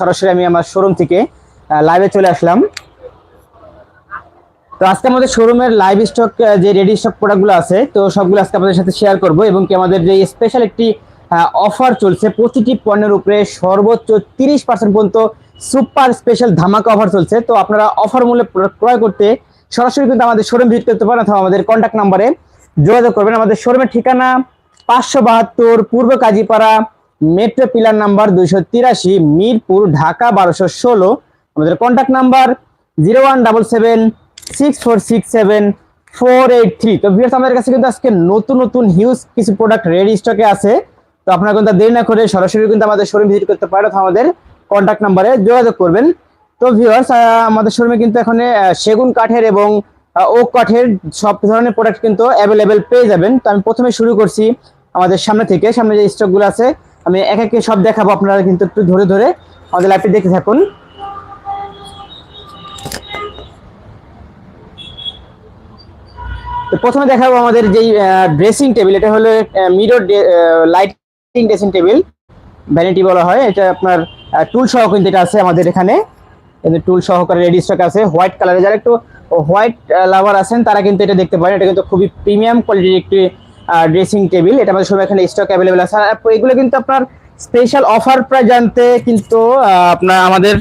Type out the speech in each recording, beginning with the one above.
সরাসরি আমি আমার শোরুম থেকে লাইভে চলে আসলাম। তো আজকে আমাদের শোরুমের লাইভ স্টক যে রেডি স্টক প্রোডাক্টগুলো আছে, তো সবগুলো আজকে আপনাদের সাথে শেয়ার করব এবং কি আমাদের যে স্পেশাল একটি অফার চলছে প্রতিটি পণ্যের উপরে সর্বোচ্চ তিরিশ পার্সেন্ট পর্যন্ত সুপার স্পেশাল ধামাকা অফার চলছে। তো আপনারা অফার মূল্যে ক্রয় করতে সরাসরি কিন্তু আমাদের শোরুম ভিজিট করতে পারেন অথবা আমাদের কন্ট্যাক্ট নাম্বারে যোগাযোগ করবেন। আমাদের শোরুমের ঠিকানা পাঁচশো বাহাত্তর পূর্ব কাজীপাড়া মেট্রো পিলার নাম্বার দুইশো তিরাশি, মিরপুর, ঢাকা বারোশো ষোলো। আমাদের contact number zero one double seven, six four six seven, four eight three. তো ভিউয়ার্স আমাদের কাছে কিন্তু আজকে নতুন নতুন হিউজ কিছু প্রোডাক্ট রেডি স্টকে আছে। তো আপনারা কিন্তু দেরি না করে সরাসরি কিন্তু আমাদের শোরুম ভিজিট করতে পারেন আমাদের কন্ট্যাক্ট নাম্বারে যোগাযোগ করবেন। তো ভিউয়ার্স আমাদের শোরুমে কিন্তু এখানে সেগুন কাঠের এবং ওক কাঠের সব ধরনের প্রোডাক্ট কিন্তু অ্যাভেলেবেল পেয়ে যাবেন। তো আমি প্রথমে শুরু করছি আমাদের সামনে থেকে, সামনে যে স্টকগুলো আছে আমি এক একে সব দেখাবো আপনারা কিন্তু একটু ধরে ধরে আমাদের লাইভটি দেখে থাকুন। প্রথমে দেখাবো আমাদের যেই ড্রেসিং টেবিল এটা হলো mirror lighting dressing table vanity বলা হয়। এটা আপনার টুল সহ কিন্তু এটা আছে আমাদের এখানে। টুল সহকারে রেডি স্টক আছে। হোয়াইট কালারে যারা একটু হোয়াইট লাভার আছেন, তারা কিন্তু এটা দেখতে পারেন। এটা কিন্তু খুবই প্রিমিয়াম কোয়ালিটির একটি ড্রেসিং টেবিল এটা আমাদের সময় এখানে স্টক অ্যাভেলেবেল আছে। এগুলো কিন্তু আপনার স্পেশাল অফার প্রায় জানতে কিন্তু আপনার আমাদের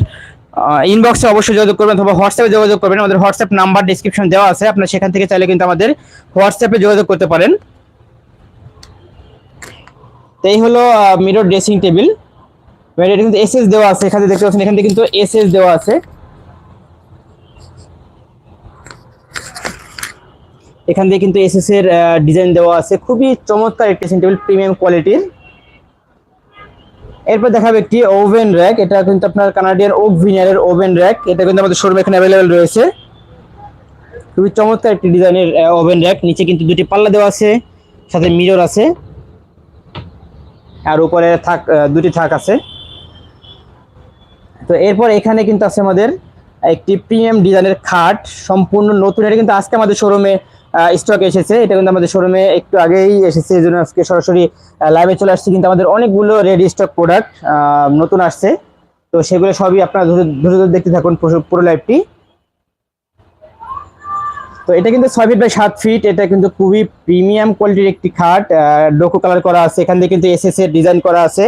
ইনবক্সে অবশ্যই যোগাযোগ করবেন অথবা হোয়াটসঅ্যাপে যোগাযোগ করবেন। আমাদের হোয়াটসঅ্যাপ নাম্বার ডিসক্রিপশন দেওয়া আছে। আপনার সেখান থেকে চাইলে কিন্তু আমাদের হোয়াটসঅ্যাপে যোগাযোগ করতে পারেন। তো এই হলো মিরর ড্রেসিং টেবিল এটা কিন্তু এসএস দেওয়া আছে। এখানে দেখতে পাচ্ছেন, এখান থেকে কিন্তু এসএস দেওয়া আছে। এখান দিয়ে কিন্তু এসএস এর ডিজাইন দেওয়া আছে। খুবই চমৎকার একটি টেবিল প্রিমিয়াম কোয়ালিটির এরপর দেখাবো একটি ওভেন র্যাক এটা কিন্তু আপনার কানাডিয়ান ওক ভিনিয়ারের ওভেন র্যাক এটা কিন্তু আমাদের শোরুমে এখানে অ্যাভেলেবেল রয়েছে। খুবই চমৎকার একটি ডিজাইনের ওভেন র্যাক নিচে কিন্তু দুটি পাল্লা দেওয়া আছে, সাথে মিরর আছে। আর উপরে থাক দুটি থাক আছে। তো এরপর এখানে কিন্তু আছে আমাদের একটি প্রিমিয়াম ডিজাইনের খাট। সম্পূর্ণ নতুন। এটা কিন্তু আজকে আমাদের শোরুমে স্টক এসেছে। এটা কিন্তু আমাদের শোরুমে একটু আগেই এসেছে, এই জন্য আজকে সরাসরি লাইভে চলে আসছে। কিন্তু আমাদের অনেকগুলো রেডি স্টক প্রোডাক্ট নতুন আসছে। তো সেগুলো সবই আপনারা ধরে ধরে দেখতে থাকুন পুরো- পুরো লাইভটি তো এটা কিন্তু ছয় ফিট বাই সাত ফিট এটা কিন্তু খুবই প্রিমিয়াম কোয়ালিটির একটি খাট ডোকো কালার করা আছে। এখান থেকে কিন্তু এসএস এর ডিজাইন করা আছে,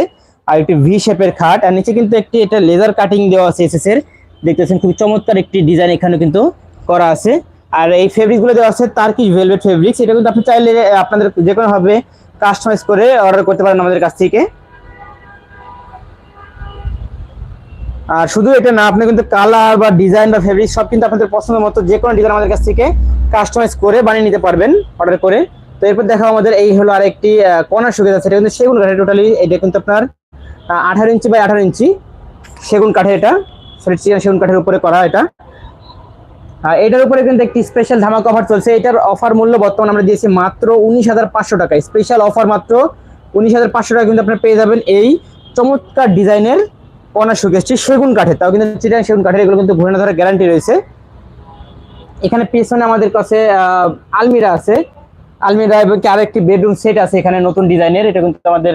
আর একটি ভি শেপের খাট, আর নিচে কিন্তু একটি, এটা লেজার কাটিং দেওয়া আছে এসএস এর। দেখতেছেন খুবই চমৎকার একটি ডিজাইন এখানে কিন্তু করা আছে। আর এই ফেব্রিকগুলো দেওয়া আছে তার্কিশ ভেলভেট ফেব্রিক্স এটা কিন্তু আপনি চাইলে আপনাদের যে কোনো ভাবে কাস্টমাইজ করে অর্ডার করতে পারেন আমাদের কাছ থেকে। আর শুধু এটা না, আপনি কিন্তু কালার বা ডিজাইন বা ফেব্রিক সব কিন্তু আপনাদের পছন্দ মতো যে কোনো ডিজাইন আমাদের কাছ থেকে কাস্টমাইজ করে বানিয়ে নিতে পারবেন অর্ডার করে। তো এরপর দেখাও আমাদের এই হলো আরেকটি কর্নার সুবিধা আছে, এটা কিন্তু সেগুন কাঠের টোটালি এটা কিন্তু আপনার আঠারো ইঞ্চি বাই আঠারো ইঞ্চি সেগুন কাঠের এটা সেগুন কাঠের উপরে করা এটা। এটার উপরে কিন্তু একটি স্পেশাল ধামাকা অফার চলছে। এটার অফার মূল্য বর্তমানে আমরা দিয়েছি মাত্র উনিশ হাজার পাঁচশো টাকা। স্পেশাল অফার মাত্র উনিশ হাজার পাঁচশো টাকা কিন্তু আপনারা পেয়ে যাবেন এই চমৎকার ডিজাইনের কর্নার সুকেসটি সেগুন কাঠের। তাও কিন্তু চিটাং সেগুন কাঠের, এগুলো কিন্তু ঘুরে না ধরার গ্যারান্টি রয়েছে। এখানে পেছনে আমাদের কাছে আলমিরা আছে। আলমিরা এবং কি আরও একটি বেডরুম সেট আছে এখানে নতুন ডিজাইনের। এটা কিন্তু আমাদের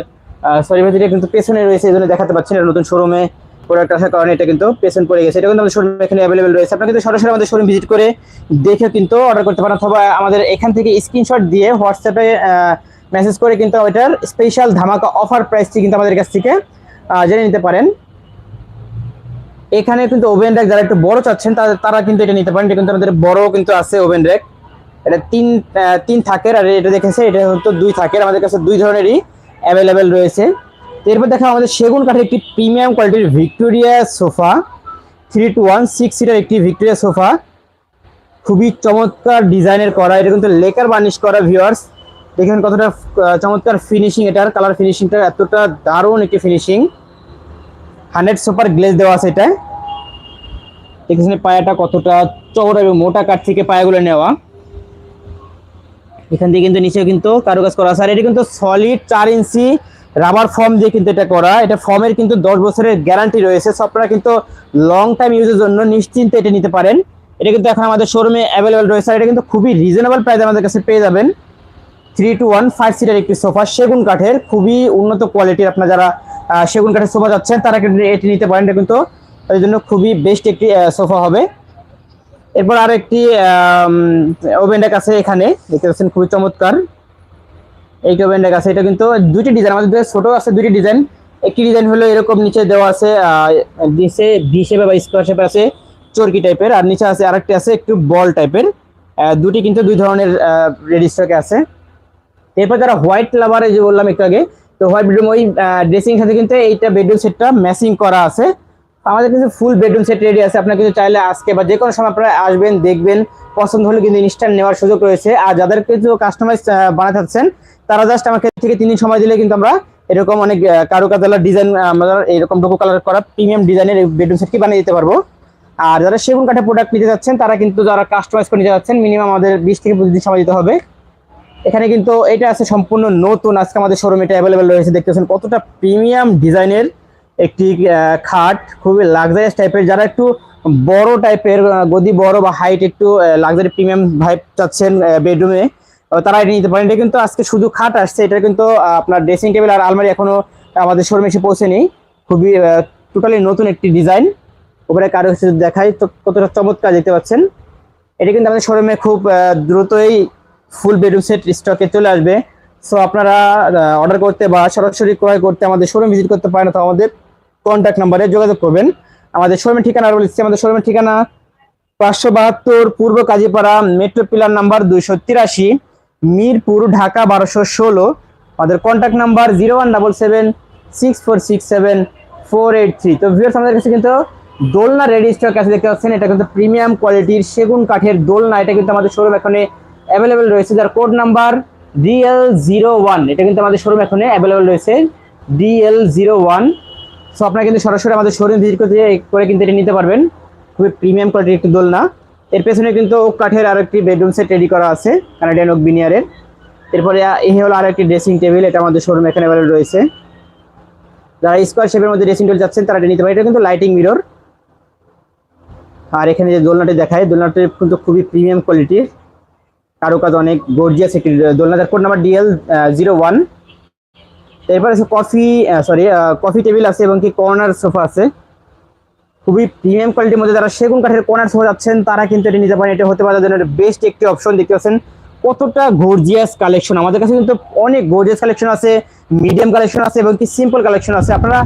সরি ভাই কিন্তু পেছনে রয়েছে, এই জন্য দেখাতে পাচ্ছেন এটা নতুন শোরুমে প্রোডাক্ট আসার কারণে এটা কিন্তু পেছন পড়ে গেছে। এটা কিন্তু আমাদের শোরুমে এখানে অ্যাভেলেবেল রয়েছে। আপনারা কিন্তু সরাসরি আমাদের শোরুম ভিজিট করে দেখে কিন্তু অর্ডার করতে পারেন অথবা আমাদের এখান থেকে স্ক্রিনশট দিয়ে হোয়াটসঅ্যাপে মেসেজ করে কিন্তু ওইটার স্পেশাল ধামাকা অফার প্রাইসটি কিন্তু আমাদের কাছ থেকে জেনে নিতে পারেন। এখানে কিন্তু ওভেন র্যাক যারা একটু বড় চাচ্ছেন তারা- কিন্তু এটা নিতে পারেন। এটা কিন্তু আমাদের বড় কিন্তু আছে ওভেন র্যাক এটা তিন তিন থাকের, আর এটা দেখেছে এটা হতো দুই থাকের। আমাদের কাছে দুই ধরনেরই অ্যাভেলেবেল রয়েছে। এরপর দেখা আমাদের সেগুন কাঠের একটি প্রিমিয়াম কোয়ালিটির Victoria sofa three two one six seater একটি ভিক্টোরিয়া সোফা খুবই চমৎকার ডিজাইনের করা, এটা কিন্তু লেকার বার্নিশ করা ভিউয়ার্স দেখেন কতটা চমৎকার ফিনিশিং এটার কালার ফিনিশিংটা এতটা দারুণ একটি ফিনিশিং হান্ড্রেড সুপার গ্লেজ দেওয়া আছে এটা দেখেছেন পায়াটা কতটা চওড়া এবং মোটা কাঠ থেকে পায়াগুলো নেওয়া। এখান দিয়ে কিন্তু নিচেও কিন্তু কারুকাজ করা আছে। আর এটা কিন্তু সলিড চার ইঞ্চি রাবার ফর্ম দিয়ে কিন্তু এটা করা এটা ফর্মের কিন্তু দশ বছরের গ্যারান্টি রয়েছে। সো আপনারা কিন্তু লং টাইম ইউজের জন্য নিশ্চিন্তে এটা নিতে পারেন। এটা কিন্তু এখন আমাদের শোরুমে অ্যাভেলেবেল রয়েছে। আর এটা কিন্তু খুবই রিজনেবল প্রাইসে আমাদের কাছে পেয়ে যাবেন। Three two one five seater একটি সোফা সেগুন কাঠের খুবই উন্নত কোয়ালিটির আপনার যারা সেগুন কাঠের সোফা যাচ্ছেন, তারা কিন্তু এটি নিতে পারেন। এটা কিন্তু তাদের জন্য খুবই বেস্ট একটি সোফা হবে। এরপর আর একটি ওভেন ডেক আছে এখানে। দেখতে পাচ্ছেন খুবই চমৎকার। এই ডেক আছে এটা কিন্তু দুইটি ডিজাইন আমাদের দুটো ছোট আছে দুটি ডিজাইন একটি ডিজাইন হলো এরকম, নিচে দেওয়া আছে নিচে ভি শেপে বা স্কোয়ার শেপে আছে চরকি টাইপের আর নিচে আছে আরেকটি আছে একটু বল টাইপের দুটি কিন্তু দুই ধরনের রেডি স্টকে আছে। এরপর যারা হোয়াইট লাভারে যে বললাম একটু আগে, তো হোয়াইট বেডরুম ওই ড্রেসিং সাথে কিন্তু এইটা বেডরুম সেটটা ম্যাচিং করা আছে। আমাদের কিন্তু ফুল বেডরুম সেট রেডি আছে। আপনার কিন্তু চাইলে আজকে বা যে কোনো সময় আপনারা আসবেন, দেখবেন, পছন্দ হলে কিন্তু ইনস্ট্যান্ট নেওয়ার সুযোগ রয়েছে। আর যাদের কিন্তু কাস্টমাইজ বানাতে চাচ্ছেন, তারা জাস্ট আমাকে থেকে তিন দিন সময় দিলে কিন্তু আমরা এরকম অনেক কারুকাজালার ডিজাইন আমরা এরকম ডোকো কালার করা প্রিমিয়াম ডিজাইনের বেডরুম সেটটি বানিয়ে দিতে পারব। আর যারা সেগুন কাঠের প্রোডাক্ট নিতে যাচ্ছেন তারা কিন্তু যারা কাস্টমাইজ করে নিতে যাচ্ছেন মিনিমাম আমাদের বিশ থেকে পঁচিশ দিন সময় দিতে হবে। এখানে কিন্তু এটা আছে সম্পূর্ণ নতুন, আজকে আমাদের শোরুম এটা অ্যাভেলেবেল রয়েছে। দেখতেছেন কতটা প্রিমিয়াম ডিজাইনের একটি খাট, খুবই লাক্সারিয়াস টাইপের যারা একটু বড় টাইপের গদি বড় বা হাইট একটু লাক্সারি প্রিমিয়াম ভাইব চাচ্ছেন বেডরুমে তারা এটা নিতে পারেন। এটা কিন্তু আজকে শুধু খাট আসছে, এটা কিন্তু আপনার ড্রেসিং টেবিল আর আলমারি এখনও আমাদের শোরুমে এসে পৌঁছেনি। খুবই টোটালি নতুন একটি ডিজাইন ওপরে কারও হচ্ছে দেখাই, তো কতটা চমৎকার দেখতে পাচ্ছেন। এটা কিন্তু আমাদের শোরুমে খুব দ্রুতই ফুল বেডরুম সেট স্টকে চলে আসবে। সো আপনারা অর্ডার করতে বা সরাসরি ক্রয় করতে আমাদের শোরুম ভিজিট করতে পারেন অথবা আমাদের কন্ট্যাক্ট নাম্বারে যোগাযোগ করবেন। আমাদের শোরুমের ঠিকানা আর বলেছি, আমাদের শোরুমের ঠিকানা পাঁচশো বাহাত্তর, পূর্ব কাজীপাড়া মেট্রো পিলার নাম্বার দুইশো তিরাশি, মিরপুর, ঢাকা বারোশো ষোলো। আমাদের contact number zero one double seven six four six seven four eight three তো ভিউয়ার্স আমাদের কাছে কিন্তু দোলনা রেডি স্টক আছে, দেখতে পাচ্ছেন, এটা কিন্তু প্রিমিয়াম কোয়ালিটির সেগুন কাঠের দোলনা, এটা কিন্তু আমাদের শোরুম এখানে অ্যাভেলেবেল রয়েছে। যার code number DL zero one এটা কিন্তু আমাদের শোরুম এখানে অ্যাভেলেবেল রয়েছে। ডিএল জিরো ওয়ান সো আপনারা কিন্তু সরাসরি আমাদের শোরুম ভিজিট করতে করে কিন্তু এটা নিতে পারবেন। খুবই প্রিমিয়াম কোয়ালিটির একটি দোলনা। এর পেছনে কিন্তু ওক কাঠের আর একটি বেডরুম সেট রেডি করা আছে কানাডিয়ান ওক বিনিয়ারের এরপরে এই হলো আর একটি ড্রেসিং টেবিল এটা আমাদের শোরুম এখানে অ্যাভেলেবেল রয়েছে। যারা স্কোয়ার শেপের মধ্যে ড্রেসিং টেবিল যাচ্ছেন তারা এটা নিতে পারে এটা কিন্তু লাইটিং মিরর আর এখানে যে দোলনাটি দেখায়, দোলনাটি কিন্তু খুবই প্রিমিয়াম কোয়ালিটির কারুকাজ অনেক গর্জিয়াস একটি দোলনা। যার code number DL zero one এরপর আছে কফি সরি কফি টেবিল আছে এবং কি কর্নার সোফা আছে। খুবই প্রিমিয়াম কোয়ালিটির মধ্যে যারা সেগুন কাঠের কর্নার সোফা যাচ্ছেন, তারা কিন্তু এটা নিতে পারেন। এটা হতে পারে তাদের বেস্ট একটি অপশন দেখতে পাচ্ছেন কতটা গর্জিয়াস কালেকশন আমাদের কাছে কিন্তু অনেক গর্জিয়াস কালেকশন আছে মিডিয়াম কালেকশন আছে এবং কি সিম্পল কালেকশন আছে। আপনারা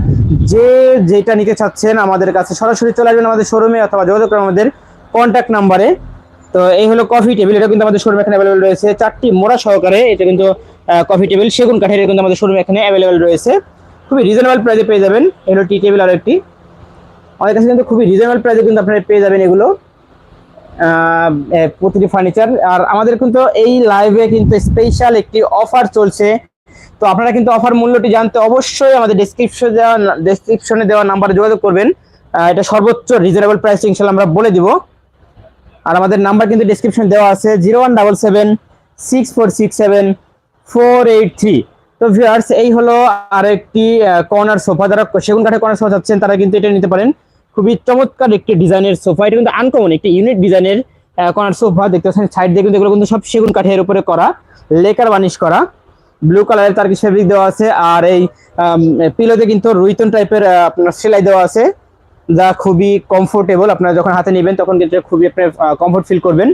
যে যেটা নিতে চাচ্ছেন আমাদের কাছে সরাসরি চলে আসবেন আমাদের শোরুমে অথবা যোগাযোগ করবেন আমাদের কন্ট্যাক্ট নাম্বারে তো এই হলো কফি টেবিল এটা কিন্তু আমাদের শোরুমে এখানে অ্যাভেলেবেল রয়েছে। চারটি মোড়া সহকারে এটা কিন্তু কফি টেবিল সেগুন কাঠের কিন্তু আমাদের শোরুমে এখানে অ্যাভেলেবেল রয়েছে। খুবই রিজনেবল প্রাইসে পেয়ে যাবেন। এগুলো টি টেবিল আর একটি। আমাদের কাছে কিন্তু খুবই রিজনেবল প্রাইসে কিন্তু আপনারা পেয়ে যাবেন এগুলো। প্রতিটি ফার্নিচার আর আমাদের কিন্তু এই লাইভে কিন্তু স্পেশাল একটি অফার চলছে। তো আপনারা কিন্তু অফার মূল্যটি জানতে অবশ্যই আমাদের ডেসক্রিপশনে দেওয়া ডেসক্রিপশনে দেওয়া নাম্বারে যোগাযোগ করবেন। এটা সর্বোচ্চ রিজনেবল প্রাইস ইনশাল্লাহ আমরা বলে দিব। আর আমাদের নাম্বার কিন্তু ডেসক্রিপশন দেওয়া আছে। Zero one double seven six four six seven four eight three. তো ভিউয়ার্স, এই হলো আরেকটি কর্নার সোফা যারা সেগুন কাঠের কর্নার সোফা চাচ্ছেন, তারা কিন্তু এটা নিতে পারেন। খুবই চমৎকার একটি ডিজাইনের সোফা এটা কিন্তু আনকমন একটি ইউনিক ডিজাইনের কর্নার সোফা দেখতে পাচ্ছেন সাইড দিয়ে কিন্তু এগুলো কিন্তু সব সেগুন কাঠের উপরে করা, লেকার বানিশ করা। ব্লু কালারের তার কি ফেব্রিক দেওয়া আছে, আর এই পিলোতে কিন্তু রুইতন টাইপের আপনার সেলাই দেওয়া আছে, যা খুবই কমফোর্টেবল আপনারা যখন হাতে নেবেন, তখন কিন্তু খুবই আপনি কমফোর্ট ফিল করবেন।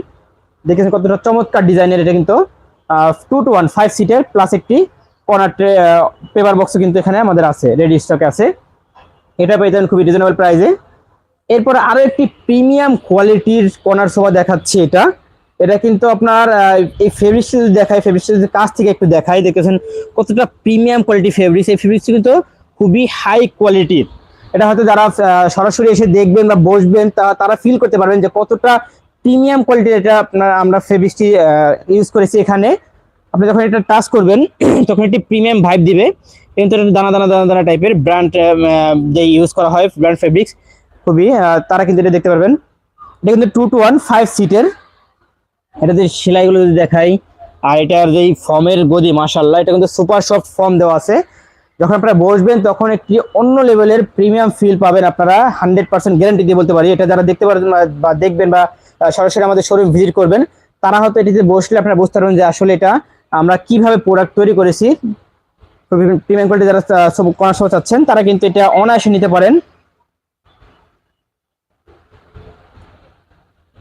দেখেছেন কতটা চমৎকার ডিজাইনের এটা কিন্তু। টু টু ওয়ান ফাইভ সিটের প্লাস একটি কর্নার ট্রে পেপার বক্সও কিন্তু এখানে আমাদের আছে রেডি স্টকে আছে। এটা পেয়ে যাবেন খুবই রিজনেবল প্রাইসে এরপর আরও একটি প্রিমিয়াম কোয়ালিটির কর্নার সোফা দেখাচ্ছি এটা। এটা কিন্তু আপনার এই ফেব্রিক্স যদি দেখায় ফেব্রিক্স যদি কাছ থেকে একটু দেখাই দেখেছেন কতটা প্রিমিয়াম কোয়ালিটি ফেব্রিক্স এই ফেব্রিক্স কিন্তু খুবই হাই কোয়ালিটির এটা হয়তো যারা সরাসরি এসে দেখবেন বা বসবেন তারা ফিল করতে পারবেন যে কতটা প্রিমিয়াম কোয়ালিটির এটা আপনার, আমরা ফেব্রিক্সটি ইউজ করেছি এখানে। আপনি যখন এটা টাচ করবেন, তখন একটি প্রিমিয়াম ভাইব দিবে। কিন্তু এটা দানা দানা দানা দানা টাইপের ব্র্যান্ড যে ইউজ করা হয় ব্র্যান্ড ফেব্রিক্স খুবই তারা কিন্তু এটা দেখতে পারবেন। এটা কিন্তু টু টু ওয়ান ফাইভ সিটের এটাতে সেলাইগুলো যদি দেখাই, আর এটার যেই ফর্মের গদি মাশাল্লাহ এটা কিন্তু সুপার সফট ফর্ম দেওয়া আছে। যখন আপনারা বসবেন, তখন একটি অন্য লেভেলের প্রিমিয়াম ফিল পাবেন আপনারা। হান্ড্রেড পার্সেন্ট গ্যারান্টি দিয়ে বলতে পারি। এটা যারা দেখতে পারবেন বা- দেখবেন বা সরাসরি আমাদের শোরুম ভিজিট করবেন। তারা হয়তো এটিতে বসলে আপনারা বুঝতে পারবেন যে আসলে এটা আমরা কীভাবে প্রোডাক্ট তৈরি করেছি। প্রিমিয়াম কোয়ালিটি যারা সোফা চাচ্ছেন, তারা কিন্তু এটা অনায়াসে নিতে পারেন।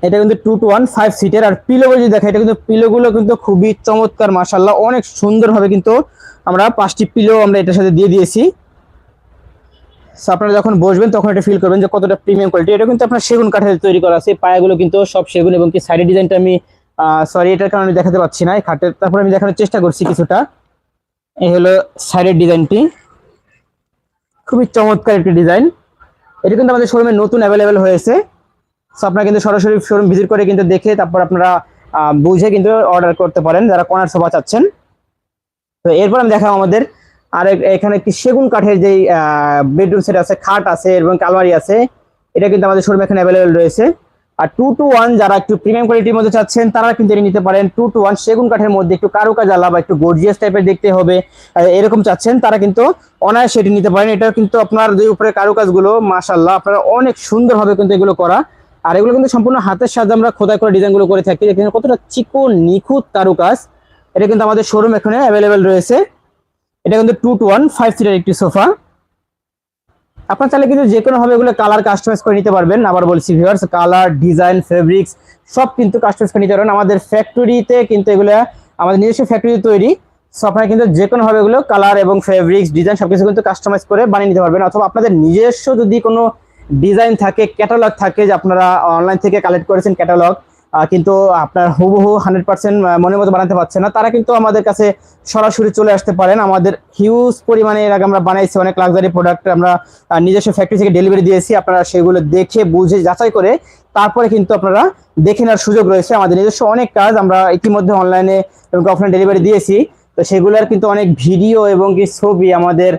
এটা কিন্তু টু টু ওয়ান ফাইভ সিটের আর পিলো যদি দেখা এটা কিন্তু পিলোগুলো কিন্তু খুবই চমৎকার মাসাল্লাহ অনেক সুন্দরভাবে কিন্তু আমরা পাঁচটি পিলো আমরা এটার সাথে দিয়ে দিয়েছি। So, আপনারা যখন বসবেন তখন এটা ফিল করবেন যে কতটা প্রিমিয়াম কোয়ালিটি এটা কিন্তু আপনার সেগুন কাঠের তৈরি করা আছে। পায়াগুলো কিন্তু সব সেগুন এবং কি সাইডের ডিজাইনটা আমি সরি এটার কারণে দেখাতে পাচ্ছি না। এই খাটের তারপরে আমি দেখানোর চেষ্টা করছি কিছুটা। এই হলো সাইডের ডিজাইনটি খুবই চমৎকার একটি ডিজাইন এটা কিন্তু আমাদের শোরুমে নতুন অ্যাভেলেবেল হয়েছে। সো আপনারা কিন্তু সরাসরি শোরুম ভিজিট করে কিন্তু দেখে তারপর আপনারা বুঝে কিন্তু অর্ডার করতে পারেন। যারা কর্নার সোফা চাচ্ছেন। তো এরপর আমি দেখাবো আমাদের আর এখানে একটি সেগুন কাঠের যেই বেডরুম সেট আছে, খাট আছে এবং আলমারি আছে, এটা কিন্তু আমাদের শোরুমে এখানে অ্যাভেলেবেল রয়েছে। আর টু টু ওয়ান যারা একটু প্রিমিয়াম কোয়ালিটির মধ্যে চাচ্ছেন, তারা কিন্তু এটা নিতে পারেন। টু টু ওয়ান সেগুন কাঠের মধ্যে একটু কারুকাজ আলা বা একটু গর্জিয়াস টাইপের দেখতে হবে এরকম চাচ্ছেন, তারা কিন্তু অনায়াসে এটি নিতে পারেন। এটা কিন্তু আপনার যে উপরে কারুকাজগুলো মাশাল্লাহ আপনারা অনেক সুন্দরভাবে কিন্তু এগুলো করা। আর এগুলো কিন্তু সম্পূর্ণ হাতের সাহায্যে আমরা খোদাই করে ডিজাইনগুলো করে থাকি। এখানে কতটা চিকন, নিখুঁত কারুকাজ, এটা কিন্তু আমাদের শোরুম এখানে অ্যাভেলেবেল রয়েছে। এটা কিন্তু two two one five seater একটি সোফা আপনার চাইলে কিন্তু যে কোনোভাবে এগুলো কালার কাস্টমাইজ করে নিতে পারবেন। আবার বলছি ভিউয়ার্স কালার ডিজাইন ফেব্রিক্স সব কিন্তু কাস্টমাইজ করে নিতে পারবেন। আমাদের ফ্যাক্টরিতে কিন্তু এগুলো, আমাদের নিজস্ব ফ্যাক্টরি তৈরি। সো আপনারা কিন্তু যে কোনোভাবে এগুলো কালার এবং ফেব্রিক্স ডিজাইন সবকিছু কিন্তু কাস্টমাইজ করে বানিয়ে নিতে পারবেন। অথবা আপনাদের নিজস্ব যদি কোনো ডিজাইন থাকে ক্যাটালগ থাকে যে আপনারা অনলাইন থেকে কালেক্ট করেছেন ক্যাটালগ কিন্তু আপনার হুবহু হান্ড্রেড পার্সেন্ট মনের মতো বানাতে পারছে না। তারা কিন্তু আমাদের কাছে সরাসরি চলে আসতে পারেন। আমাদের হিউজ পরিমাণে এর আগে আমরা বানাইছি অনেক লাক্সারি প্রোডাক্ট আমরা নিজস্ব ফ্যাক্টরি থেকে ডেলিভারি দিয়েছি। আপনারা সেগুলো দেখে, বুঝে, যাচাই করে তারপরে কিন্তু আপনারা দেখে নেওয়ার সুযোগ রয়েছে। আমাদের নিজস্ব অনেক কাজ আমরা ইতিমধ্যে অনলাইনে এবং অফলাইন ডেলিভারি দিয়েছি। তো সেগুলোর কিন্তু অনেক ভিডিও এবং কি ছবি আমাদের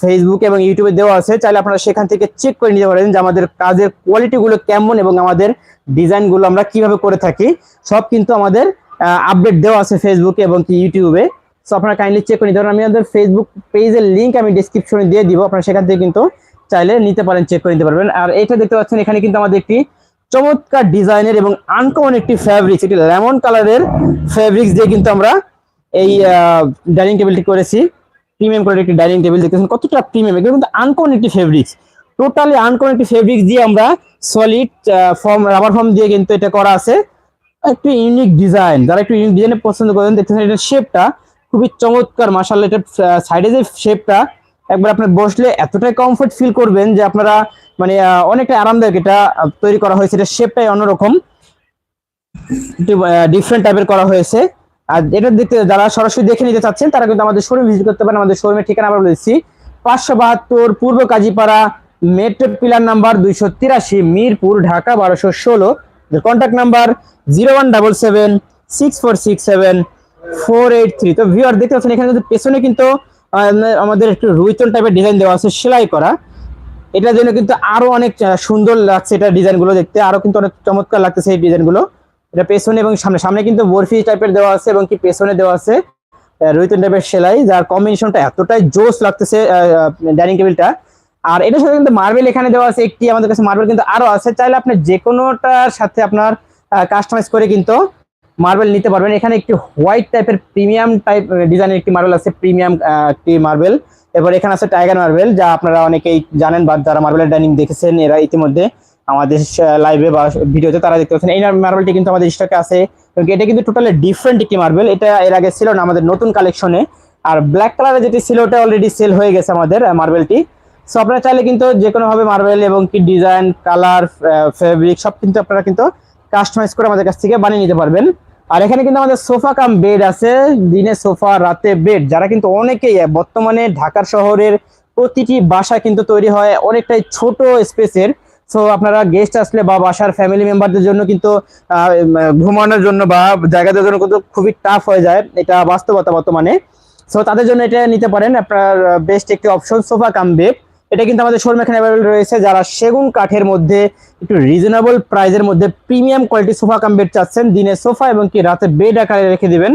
ফেসবুক এবং ইউটিউবে দেওয়া আছে। চাইলে আপনারা সেখান থেকে চেক করে নিতে পারেন যে আমাদের কাজের কোয়ালিটিগুলো কেমন এবং আমাদের ডিজাইনগুলো আমরা কীভাবে করে থাকি। সব কিন্তু আমাদের আপডেট দেওয়া আছে ফেসবুকে এবং কি ইউটিউবে সো আপনারা কাইন্ডলি চেক করে নিতে পারেন। আমি আমাদের ফেসবুক পেজের লিঙ্ক আমি ডিসক্রিপশনে দিয়ে দিব। আপনারা সেখান থেকে কিন্তু চাইলে নিতে পারেন চেক করে নিতে পারবেন। আর এটা দেখতে পাচ্ছেন, এখানে কিন্তু আমাদের একটি চমৎকার ডিজাইনের এবং আনকমন একটি ফ্যাব্রিক্স এটি লেমন কালারের ফ্যাব্রিক্স দিয়ে কিন্তু আমরা এই ডাইনিং টেবিলটি করেছি। প্রিমিয়াম কোয়ালিটি একটি ডাইনিং টেবিল দেখতেছেন, কতটা প্রিমিয়াম এগুলো কিন্তু আনকমন একটি ফেব্রিক্স টোটালি আনকমন একটি ফেব্রিক্স দিয়ে আমরা সলিড ফর্ম রাবার ফর্ম দিয়ে কিন্তু এটা করা আছে। একটু ইউনিক ডিজাইন যারা একটু ইউনিক ডিজাইনে পছন্দ করেন, দেখতেছেন এটার শেপটা খুবই চমৎকার মার্শাল এটার সাইডে যে শেপটা একবার আপনার বসলে এতটাই কমফোর্ট ফিল করবেন যে আপনারা মানে অনেকটা আরামদায়ক এটা তৈরি করা হয়েছে। এটা শেপটাই অন্যরকম ডিফারেন্ট টাইপের করা হয়েছে। আর এটা দেখতে যারা সরাসরি দেখে নিতে চাচ্ছেন, তারা কিন্তু আমাদের শোরুম ভিজিট করতে পারেন। আমাদের শোরুমের ঠিকানা আমরা বলেছি পাঁচশো বাহাত্তর পূর্ব কাজীপাড়া মেট্রো পিলার নাম্বার দুইশো তিরাশি, মিরপুর, ঢাকা বারোশো ষোলো। Contact number zero one double seven six four six seven four eight three তো ভিউয়ার দেখতে পাচ্ছেন, এখানে কিন্তু পেছনে কিন্তু আমাদের একটু রুইতন টাইপের ডিজাইন দেওয়া আছে, সেলাই করা। এটার জন্য কিন্তু আরও অনেক সুন্দর লাগছে, এটা ডিজাইনগুলো দেখতে। আরও কিন্তু অনেক চমৎকার লাগতেছে এই ডিজাইনগুলো। এটা পেছনে এবং সামনে। সামনে কিন্তু বরফি টাইপের দেওয়া আছে এবং কি পেছনে দেওয়া আছে রুইতন টাইপের সেলাই, যার কম্বিনেশনটা এতটাই জোস লাগতেছে ডাইনিং টেবিলটা আর এটার সাথে কিন্তু মার্বেল এখানে দেওয়া আছে একটি, আমাদের কাছে মার্বেল কিন্তু আরও আছে। চাইলে আপনি যে কোনোটার সাথে আপনার কাস্টমাইজ করে কিন্তু মার্বেল নিতে পারবেন। এখানে একটি হোয়াইট টাইপের প্রিমিয়াম টাইপ ডিজাইনের একটি মার্বেল আছে প্রিমিয়াম একটি মার্বেল এবার এখানে আছে টাইগার মার্বেল যা আপনারা অনেকেই জানেন বা যারা মার্বেলের ডাইনিং দেখেছেন, এরা ইতিমধ্যে আমাদের লাইভে বা ভিডিওতে তারা দেখতে পাচ্ছেন। এই মার্বেলটি কিন্তু আমাদের স্টকে আছে। এটা কিন্তু টোটালি ডিফারেন্ট একটি মার্বেল এটা এর আগে ছিল না আমাদের নতুন কালেকশনে আর ব্ল্যাক কালারের যেটি ছিল, ওটা অলরেডি সেল হয়ে গেছে আমাদের মার্বেলটি সো আপনারা চাইলে কিন্তু যে কোনো ভাবে মার্বেল এবং কি ডিজাইন কালার ফেব্রিক সব কিন্তু আপনারা কিন্তু কাস্টমাইজ করে আমাদের কাছ থেকে বানিয়ে নিতে পারবেন। আর এখানে কিন্তু আমাদের সোফা কাম বেড আছে। দিনে সোফা রাতে বেড যারা কিন্তু অনেকেই বর্তমানে ঢাকার শহরের প্রতিটি বাসা কিন্তু তৈরি হয় অনেকটাই ছোট স্পেসের সো আপনারা গেস্ট আসলে বা বাসার ফ্যামিলি মেম্বারদের জন্য কিন্তু ঘুমানোর জন্য বা জায়গা দেওয়ার জন্য কিন্তু খুবই টাফ হয়ে যায়। এটা বাস্তবতা বর্তমানে। সো তাদের জন্য এটা নিতে পারেন। আপনার বেস্ট একটি অপশন সোফা কাম বেড এটা কিন্তু আমাদের শোরুম এখানে অ্যাভেলেবল রয়েছে। যারা সেগুন কাঠের মধ্যে, একটু রিজনেবল প্রাইজের মধ্যে premium quality sofa cum bed চাচ্ছেন, দিনে সোফা এবং কি রাতে বেড আকারে রেখে দিবেন,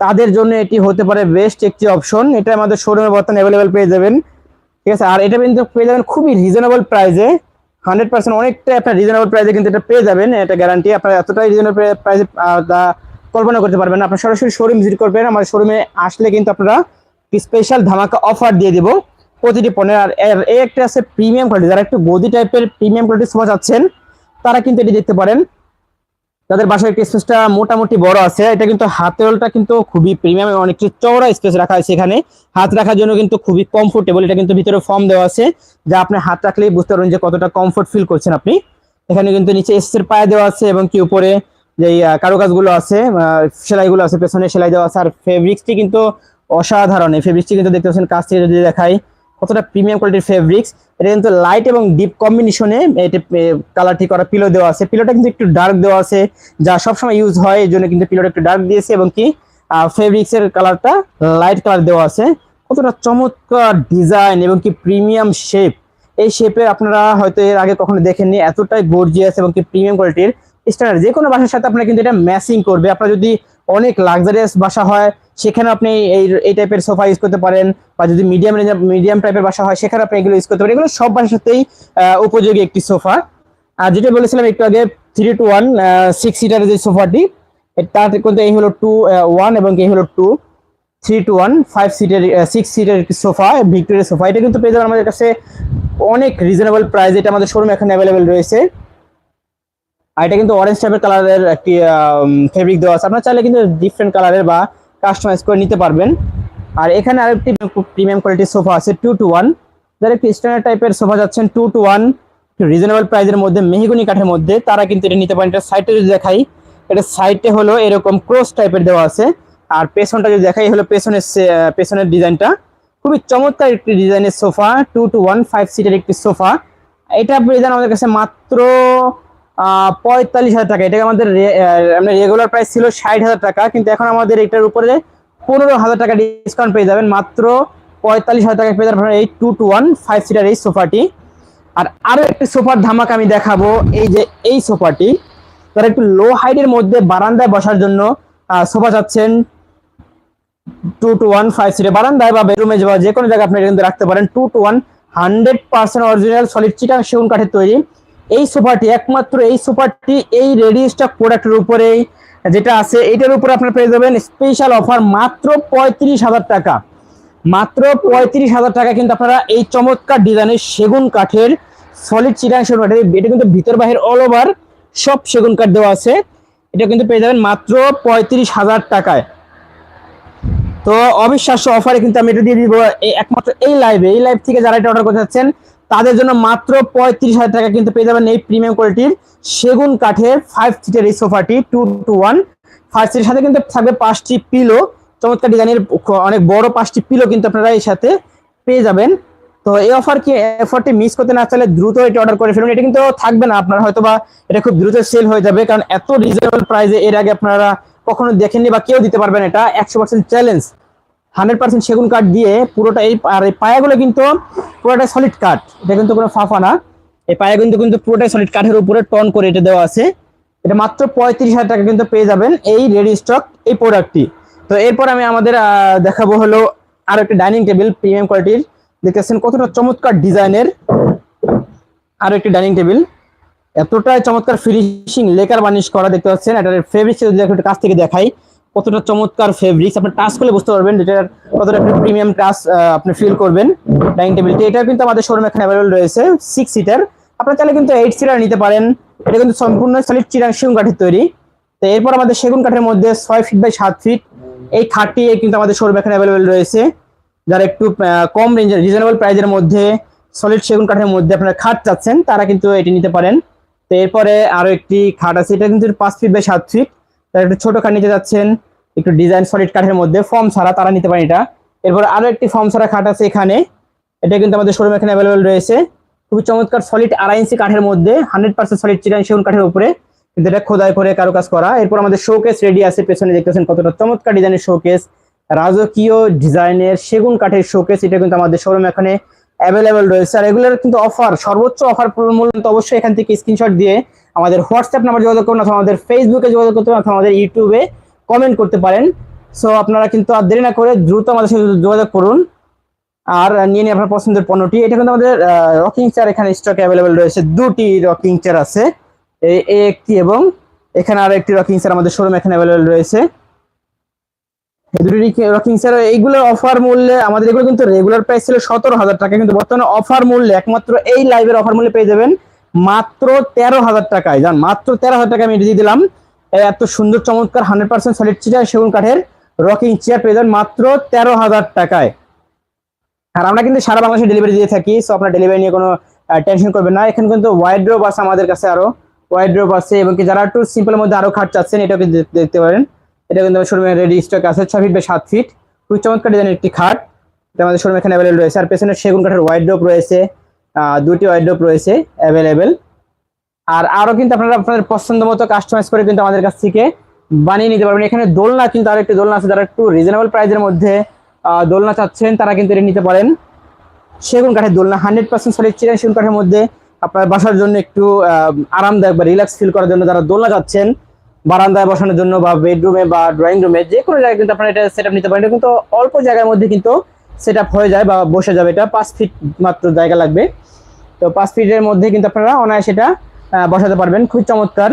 তাদের জন্য এটি হতে পারে বেস্ট একটি অপশন এটা আমাদের শোরুমে বর্তমানে অ্যাভেলেবল পেয়ে যাবেন। ঠিক আছে? আর এটা কিন্তু পেয়ে যাবেন খুবই রিজনেবল প্রাইজে হান্ড্রেড পার্সেন্ট অনেকটা আপনার রিজনেবল প্রাইসে কিন্তু এটা পেয়ে যাবেন। এটা গ্যারান্টি আপনার এতটাই রিজনেবল প্রাইসে কল্পনা করতে পারবেন আপনার সরাসরি শোরুম ভিজিট করবেন। আমাদের শোরুমে আসলে কিন্তু আপনারা স্পেশাল ধামাকা অফার দিয়ে দিব। প্রতিটি পণ্যের আর এই একটা আছে প্রিমিয়াম কোয়ালিটি যারা একটু গদি টাইপের প্রিমিয়াম কোয়ালিটি সোফা চাচ্ছেন, তারা কিন্তু এটি দেখতে পারেন। তাদের বাসায় একটি স্পেসটা মোটামুটি বড় আছে। এটা কিন্তু হাতেরলটা কিন্তু খুবই প্রিমিয়াম এবং অনেকটি চওড়া স্পেস রাখা আছে এখানে। হাত রাখার জন্য কিন্তু খুবই কমফোর্টেবল এটা কিন্তু ভিতরে ফর্ম দেওয়া আছে, যা আপনি হাত রাখলেই বুঝতে পারবেন যে কতটা কমফোর্ট ফিল করছেন আপনি। এখানে কিন্তু নিচে এস এর পায়ে দেওয়া আছে এবং কি উপরে যে কারুকাজগুলো আছে সেলাইগুলো আছে, পেছনে সেলাই দেওয়া আছে। আর ফেব্রিক্সটি কিন্তু অসাধারণ। এই ফেব্রিক্সটি কিন্তু দেখতে পাচ্ছেন, কাছ থেকে যদি দেখাই কতটা প্রিমিয়াম কোয়ালিটির ফেব্রিক্স এটা কিন্তু লাইট এবং ডিপ কম্বিনেশনে এটা কালারটি করা পিলো দেওয়া আছে। পিলোটা কিন্তু একটু ডার্ক দেওয়া আছে, যা সবসময় ইউজ হয়, এই জন্য কিন্তু পিলোটা একটু ডার্ক দিয়েছে এবং কি ফেব্রিক্স এর কালারটা লাইট কালার দেওয়া আছে। কতটা চমৎকার ডিজাইন এবং কি প্রিমিয়াম শেপ এই শেপে আপনারা হয়তো এর আগে কখনো দেখেননি, এতটাই গর্জিয়াস এবং কি প্রিমিয়াম কোয়ালিটির স্ট্যান্ডার্ড যে কোনো বাসার সাথে আপনারা কিন্তু এটা ম্যাচিং করবে। আপনার যদি অনেক লাক্সারিয়াস বাসা হয় সেখানে আপনি এই এই টাইপের সোফা ইউজ করতে পারেন, বা যদি মিডিয়াম রেঞ্জ মিডিয়াম টাইপের বাসা হয় সেখানে আপনি এগুলো ইউজ করতে পারেন। এগুলো সব বাসার সাথেই উপযোগী একটি সোফা আর যেটা বলেছিলাম একটু আগে থ্রি টু ওয়ান সিক্স সিটারের যে সোফাটি তার কিন্তু এই হলো টু ওয়ান এবং এই হলো two three two one five সিটের সিক্স সিটের সোফা ভিক্টোরিয়া সোফা এটা কিন্তু পেয়ে যাবেন আমাদের কাছে অনেক রিজনেবল প্রাইস এটা আমাদের শোরুম এখন অ্যাভেলেবেল রয়েছে। আর এটা কিন্তু অরেঞ্জ টাইপের কালারের একটি ফেব্রিক দেওয়া আছে। আপনার চাইলে কিন্তু ডিফারেন্ট কালারের বা কাস্টমাইজ করে নিতে পারবেন। আর এখানে আরেকটি প্রিমিয়াম কোয়ালিটির সোফা আছে টু টু ওয়ান যারা একটু স্ট্যান্ডার্ড টাইপের সোফা যাচ্ছেন টু টু ওয়ান রিজনেবল প্রাইসের মধ্যে, মেহগুনি কাঠের মধ্যে, তারা কিন্তু এটা নিতে পারেন। এটা সাইডে যদি দেখাই, এটা সাইডে হলো এরকম ক্রস টাইপের দেওয়া আছে। আর পেছনটা যদি দেখাই হলো পেছনের পেছনের ডিজাইনটা। খুবই চমৎকার একটি ডিজাইনের sofa two two one five সিটের একটি সোফা এটা আমাদের কাছে মাত্র পঁয়তাল্লিশ হাজার টাকা। এটাকে আমাদের রেগুলার প্রাইস ছিল ষাট হাজার টাকা, কিন্তু এখন আমাদের এটার উপরে পনেরো হাজার টাকা ডিসকাউন্ট পেয়ে যাবেন। মাত্র পঁয়তাল্লিশ হাজার টাকা পেয়ে যাবেন এই two two one five seater এই সোফাটি। আর আরও একটি সোফার ধামাক আমি দেখাবো, এই যে এই সোফাটি। তারা একটু লো হাইটের মধ্যে বারান্দায় বসার জন্য সোফা চাচ্ছেন টু টু ওয়ান ফাইভ সিটে বারান্দায় বা বেডরুমে বা যে কোনো জায়গায় আপনি কিন্তু রাখতে পারেন। Two two one hundred percent original solid Chittagong সেগুন কাঠের তৈরি। এই সোফাটি একমাত্র এই সোফাটি এই রেডি স্টক প্রোডাক্টের উপরেই যেটা আছে এটার উপরে আপনারা পেয়ে যাবেন স্পেশাল অফার মাত্র পঁয়ত্রিশ হাজার টাকা। মাত্র পঁয়ত্রিশ হাজার টাকা কিন্তু আপনারা এই চমৎকার ডিজাইনের সেগুন কাঠের সলিড চিটাং সেগুন কাঠের, এটা কিন্তু ভিতর বাহির অল ওভার সব সেগুন কাঠ দেওয়া আছে। এটা কিন্তু পেয়ে যাবেন মাত্র পঁয়ত্রিশ হাজার টাকায়। তো অবিশ্বাস্য অফারে কিন্তু আমি এটা দিয়ে দিব একমাত্র এই লাইভে এই লাইভ থেকে যারা এটা অর্ডার করতে চাচ্ছেন তাদের জন্য মাত্র পঁয়ত্রিশ হাজার টাকা কিন্তু পেয়ে যাবেন এই প্রিমিয়াম কোয়ালিটির সেগুন কাঠের ফাইভ সিটের এই সোফাটি টু টু ওয়ান ফাইভ সিটের সাথে কিন্তু থাকবে পাঁচটি পিলো চমৎকার ডিজাইনের অনেক বড় পাঁচটি পিলো কিন্তু আপনারা এই সাথে পেয়ে যাবেন। তো এই অফার কি অফারটি মিস করতে না চাইলে দ্রুত এটা অর্ডার করে ফেলুন। এটা কিন্তু থাকবে না, আপনার হয়তো বা এটা খুব দ্রুত সেল হয়ে যাবে, কারণ এত রিজনেবল প্রাইসে এর আগে আপনারা কখনো দেখেননি বা কেউ দিতে পারবেন এটা। একশো পার্সেন্ট চ্যালেঞ্জ হান্ড্রেড পার্সেন্ট সেগুন কাঠ দিয়ে পুরোটা এই আর এই পায়াগুলো কিন্তু পুরোটাই সলিড কাঠ। এটা কিন্তু কোনো ফাফা না। এই পায়া কিন্তু কিন্তু পুরোটাই সলিড কাঠের উপরে টন করে এটা দেওয়া আছে। এটা মাত্র পঁয়ত্রিশ হাজার টাকা কিন্তু পেয়ে যাবেন এই রেডি স্টক এই প্রোডাক্টটি তো এরপর আমি আমাদের দেখাবো হলো আর একটা ডাইনিং টেবিল প্রিমিয়াম কোয়ালিটির দেখতেছেন কতটা চমৎকার ডিজাইনের আরও একটি ডাইনিং টেবিল এতটাই চমৎকার ফিনিশিং লেকার বানিশ করা দেখতে পাচ্ছেন। এটার একটু কাছ থেকে দেখাই কতটা চমৎকার ফেব্রিক্স আপনি টাচ করলে বুঝতে পারবেন যেটার কতটা আপনি প্রিমিয়াম টাচ আপনি ফিল করবেন ডাইনিং টেবিলটি এটা কিন্তু আমাদের শোরুম এখানে অ্যাভেলেবল রয়েছে সিক্স সিটার আপনারা চাইলে কিন্তু এইট সিটার নিতে পারেন। এটা কিন্তু সম্পূর্ণ সলিড চিরাং সেগুন কাঠের তৈরি। তো এরপর আমাদের সেগুন কাঠের মধ্যে ছয় ফিট বাই সাত ফিট এই খাটটি কিন্তু আমাদের শোরুম এখানে অ্যাভেলেবল রয়েছে। যারা একটু কম রেঞ্জের রিজনেবল প্রাইজের মধ্যে সলিড সেগুন কাঠের মধ্যে আপনারা খাট চাচ্ছেন, তারা কিন্তু এটি নিতে পারেন। তো এরপরে আরও একটি খাট আছে, এটা কিন্তু পাঁচ ফিট বাই সাত ফিট তারা একটু ছোট খাট নিতে যাচ্ছেন একটু ডিজাইন সলিড কাঠের মধ্যে ফর্ম ছাড়া তারা নিতে পারেন এটা। এরপর আরও একটি ফর্ম ছাড়া খাট আছে এখানে। এটা কিন্তু আমাদের শোরুম এখানে অ্যাভেলেবল রয়েছে। খুবই চমৎকার সলিড আড়াই ইঞ্চি কাঠের মধ্যে হান্ড্রেড পার্সেন্ট সলিড চিরান সেগুন কাঠের উপরে কিন্তু এটা খোদাই করে কারও কাজ করা। এরপর আমাদের শোকেস রেডি আছে, পেছনে দেখতেছেন কতটা চমৎকার ডিজাইনের শোকেস রাজকীয় ডিজাইনের সেগুন কাঠের শোকেস এটা কিন্তু আমাদের শোরুম এখানে অ্যাভেলেবেল রয়েছে। আর এগুলোর কিন্তু অফার সর্বোচ্চ অফার মূল্য অবশ্যই এখান থেকে স্ক্রিনশট দিয়ে আমাদের হোয়াটসঅ্যাপ নাম্বার যোগাযোগ করুন অথবা আমাদের ফেসবুকে যোগাযোগ করতে পারেন অথবা আমাদের ইউটিউবে কমেন্ট করতে পারেন। সো আপনারা কিন্তু আর দেরি না করে দ্রুত আমাদের সাথে যোগাযোগ করুন। আর নিয়ে নিয়ে আপনার পছন্দের পণ্যটি। এটা কিন্তু আমাদের রকিং চেয়ার এখানে স্টক অ্যাভেলেবেল রয়েছে। দুটি রকিং চেয়ার আছে। এই একটি এবং এখানে আরও একটি রকিং চেয়ার আমাদের শোরুম এখানে অ্যাভেলেবেল রয়েছে। রকিং স্যার এইগুলোর অফার মূল্যে আমাদের এগুলো কিন্তু রেগুলার প্রাইস ছিল সতেরো হাজার টাকা, কিন্তু বর্তমানে অফার মূল্যে একমাত্র এই লাইভের অফার মূল্যে পেয়ে যাবেন মাত্র তেরো হাজার টাকায়। জান, মাত্র তেরো হাজার টাকা আমি দিয়ে দিলাম। এত সুন্দর, চমৎকার হান্ড্রেড পার্সেন্ট সলিড চিটার সেগুন কাঠের রকিং চেয়ার পেয়ে যাবেন মাত্র তেরো হাজার টাকায়। আর আমরা কিন্তু সারা বাংলাদেশে ডেলিভারি দিয়ে থাকি সো আপনার ডেলিভারি নিয়ে কোনো টেনশন করবেন না। এখানে কিন্তু ওয়াইড ওয়াইড্রোপ আছে আমাদের কাছে আরও ওয়াইড্রোপ আছে এবং কি যারা একটু সিম্পলের মধ্যে আরও খাট চাচ্ছেন, এটাও কিন্তু দেখতে পারেন। এটা কিন্তু শোরুমে রেডি স্টক আছে, ছয় ফিট বা সাত ফিট খুবই চমৎকার ডিজাইনের একটি খাট। এটা আমাদের শোরুমে এখানে অ্যাভেলেবল রয়েছে। আর পেছনে সেগুন কাঠের ওয়াইড ওয়াইড্রোপ রয়েছে দুটি ওয়াইড্রোপ রয়েছে অ্যাভেলেবেল আর আরও কিন্তু আপনারা আপনাদের পছন্দ মতো কাস্টমাইজ করে কিন্তু আমাদের কাছ থেকে বানিয়ে নিতে পারবেন। এখানে দোলনা কিন্তু আরও একটি দোলনা আছে, যারা একটু রিজনেবল প্রাইসের মধ্যে দোলনা চাচ্ছেন, তারা কিন্তু এটা নিতে পারেন। সেগুন কাঠের দোলনা হান্ড্রেড পার্সেন্ট সলিড চিরাং সেগুন কাঠের মধ্যে আপনার বাসার জন্য একটু আরামদায়ক বা রিল্যাক্স ফিল করার জন্য যারা দোলনা যাচ্ছেন বারান্দায় বসানোর জন্য বা বেডরুমে বা ড্রয়িং রুমে যে কোনো জায়গায় কিন্তু আপনারা এটা সেট আপ নিতে পারেন। কিন্তু অল্প জায়গার মধ্যে কিন্তু সেট হয়ে যায় বা বসে যাবে। এটা পাঁচ ফিট মাত্র জায়গা লাগবে। তো পাঁচ ফিটের মধ্যে কিন্তু আপনারা অনায়াসে এটা বসাতে পারবেন। খুব চমৎকার।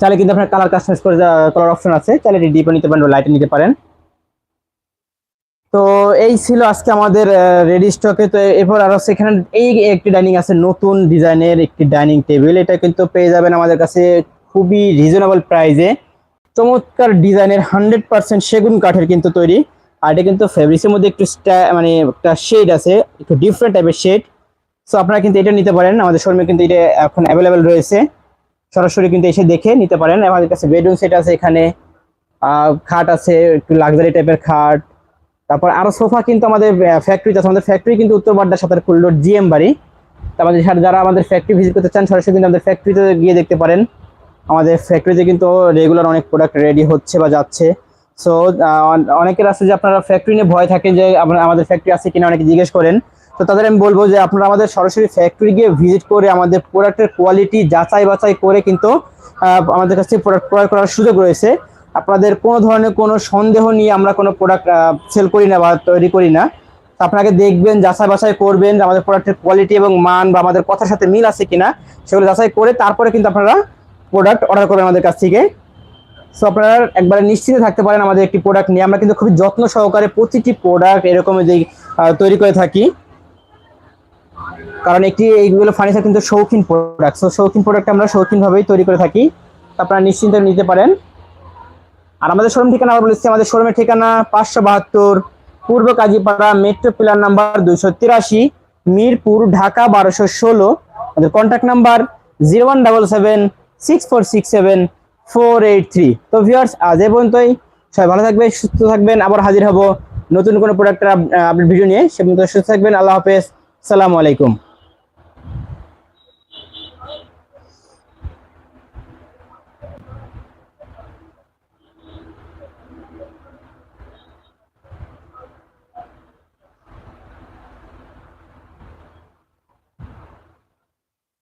চাইলে কিন্তু আপনার কালার কাস্টমাইজ করে কালার অপশন আছে। চাইলে এটি ডিপে নিতে পারেন লাইটে নিতে পারেন। তো এই ছিল আজকে আমাদের রেডি স্টকে তো এরপর আরও সেখানে এই একটি ডাইনিং আছে, নতুন ডিজাইনের একটি ডাইনিং টেবিল এটা কিন্তু পেয়ে যাবেন আমাদের কাছে খুবই রিজনেবল প্রাইসে চমৎকার ডিজাইনের হান্ড্রেড পার্সেন্ট সেগুন কাঠের কিন্তু তৈরি। আর এটা কিন্তু ফেব্রিক্সের মধ্যে একটু মানে একটা শেড আছে, একটু ডিফারেন্ট টাইপের শেড সো আপনারা কিন্তু এটা নিতে পারেন। আমাদের শোরুমে কিন্তু এটা এখন অ্যাভেলেবেল রয়েছে। সরাসরি কিন্তু এসে দেখে নিতে পারেন। আমাদের কাছে বেডরুম সেট আছে এখানে। খাট আছে, একটু লাক্সারি টাইপের খাট। তারপর আরও সোফা কিন্তু আমাদের ফ্যাক্টরিতে আছে। আমাদের ফ্যাক্টরি কিন্তু উত্তর বাড্ডা সাতার কুল্লোর জিএম বাড়ি। আমাদের যারা আমাদের ফ্যাক্টরি ভিজিট করতে চান, সরাসরি কিন্তু আমাদের ফ্যাক্টরিতে গিয়ে দেখতে পারেন। আমাদের ফ্যাক্টরিতে কিন্তু রেগুলার অনেক প্রোডাক্ট রেডি হচ্ছে বা যাচ্ছে। সো অনেকের আছে যে আপনারা ফ্যাক্টরি নিয়ে ভয় থাকে যে আমাদের ফ্যাক্টরি আছে কিনা, অনেকে জিজ্ঞেস করেন। তো তাদের আমি বলব যে আপনারা আমাদের সরাসরি ফ্যাক্টরি গিয়ে ভিজিট করে আমাদের প্রোডাক্টের কোয়ালিটি যাচাই বাছাই করে কিন্তু আমাদের কাছ প্রোডাক্ট ক্রয় করার সুযোগ রয়েছে। আপনাদের কোনো ধরনের কোনো সন্দেহ নিয়ে আমরা কোনো প্রোডাক্ট সেল করি না বা তৈরি করি না। আপনাকে দেখবেন, যাচাই বাছাই করবেন আমাদের প্রোডাক্টের কোয়ালিটি এবং মান বা আমাদের কথার সাথে মিল আছে কিনা, সেগুলো যাচাই করে তারপরে কিন্তু আপনারা প্রোডাক্ট অর্ডার করবেন আমাদের কাছ থেকে। সো আপনারা একবারে নিশ্চিত থাকতে পারেন আমাদের একটি প্রোডাক্ট নিয়ে। আমরা কিন্তু খুবই যত্ন সহকারে প্রতিটি প্রোডাক্ট এরকম যে তৈরি করে থাকি। কারণ একটি এইগুলো ফার্নিচার কিন্তু শৌখিন প্রোডাক্ট সো শৌখিন প্রোডাক্ট আমরা শৌখিনভাবেই তৈরি করে থাকি। আপনারা নিশ্চিন্তে নিতে পারেন। আর আমাদের শোরুম ঠিকানা আবার বলেছি, আমাদের শোরুমের ঠিকানা পাঁচশো বাহাত্তর, পূর্ব কাজীপাড়া মেট্রো পিলার নাম্বার দুইশো তিরাশি, মিরপুর, ঢাকা বারোশো ষোলো। আমাদের contact number zero one double seven, six four six seven, four eight three. তো ভিউয়ার্স আজ এ পর্যন্তই। সবাই ভালো থাকবেন, সুস্থ থাকবেন। আবার হাজির হব নতুন কোনো প্রোডাক্টের আপডেট ভিডিও নিয়ে। সে পর্যন্ত সুস্থ থাকবেন। আল্লাহ হাফেজ। সালামু আলাইকুম।